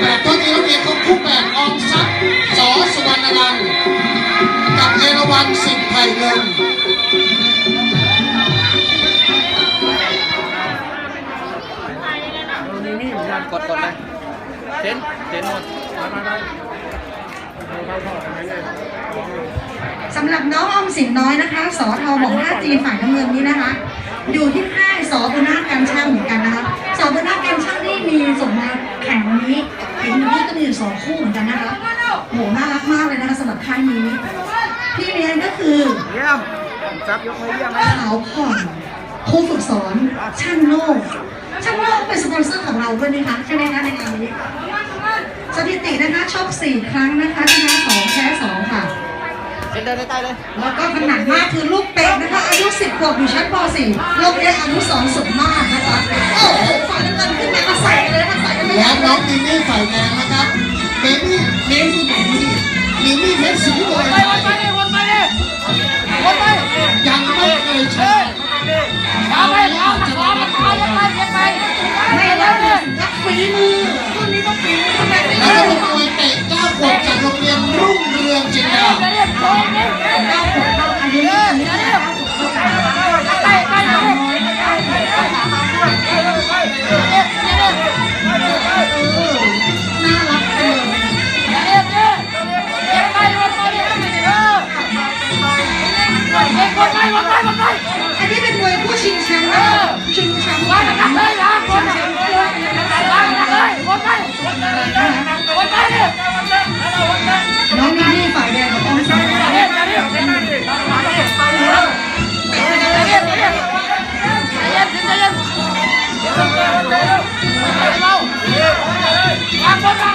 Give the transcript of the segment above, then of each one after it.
แบบต้นนี้เราเรียนของคู่แบบออมทรัพย์สอสุวรรณรังกับเอราวัณสิงห์ไทยเงินกดกดเลยเซนเซนหมดสำหรับน้องออมสินน้อยนะคะสอทอบอก5จีฝ่ายน้ำเงินนี้นะคะ อยู่ที่ค่ายสอบุญนาถการช่างเหมือนกันนะคะสอบุญนาถการช่างนี่มีส่งมา แข่งวันนี้เห็นวันนี้ก็มีอยู่สองคู่เหมือนกันนะคะโหน่ารักมากเลยนะคะสำหรับค่ายนี้ พี่เลี้ยงก็คือเยี่ยมซับยกมือเยี่ยมไหมขาวผ่อนครูฝึกสอนช่างโน่ช่างโน่เป็นสปอนเซอร์ของเราด้วยนะคะใช่ไหมคะในงานนี้สถิตินะคะชกสี่ครั้งนะคะชนะสองแพ้สองค่ะเซ็นเดินใต้เลยแล้วก็ขนาดมากคือลูกเป็ดนะคะอายุ10ขวบอยู่ชั้นป .4 โรงเรียนอนุสรณ์สุขมาก และน้องมินนี่ฝ่ายแดงนะครับเบบี้เบบี้มินนี่เพชรศรีโดยไปวนไปดิวนไปดิวนไปยังไม่เคยชนะเอาไปเอาไปเอาไปเอาไปเอาไปไม่แล้วเลยนักฝีมือ เรียกวนไปวนไปวนไปอันนี้เป็นมวยคู่ชิงแชมป์นะคะชิงแชมป์ว่าว่าจะนะคะทำเลยนะวนไปวนไปวนไปวนไปดิน้องมินนี่ฝ่ายแดงกับออมสินนะคะเรียกเรียเรียกเรียกเรียกเรียกเรียกใจเย็นใจเย็นเราวางบนวางล่างเลยวา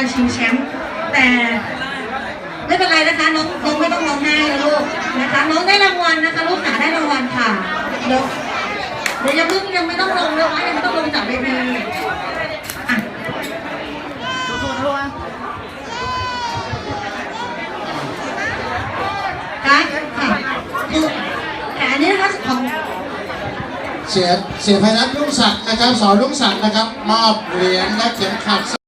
การชิงแชมป์แต่ไม่เป็นไรนะคะน้องน้องไม่ต้องร้องไห้ลูกนะคะน้องได้รางวัลนะคะ ลูกหาได้รางวัลค่ะเดี๋ยวเดี๋ยวยังเพิ่งยังไม่ต้องลงนะคะยังไม่ต้องลงจากเวทีค่ะคือแต่อันนี้นะคะของเสียเสียภัยรัตน์ลุงศักดิ์นะครับสอนลุงศักดิ์นะครับ มอบเหรียญและเข็มขัด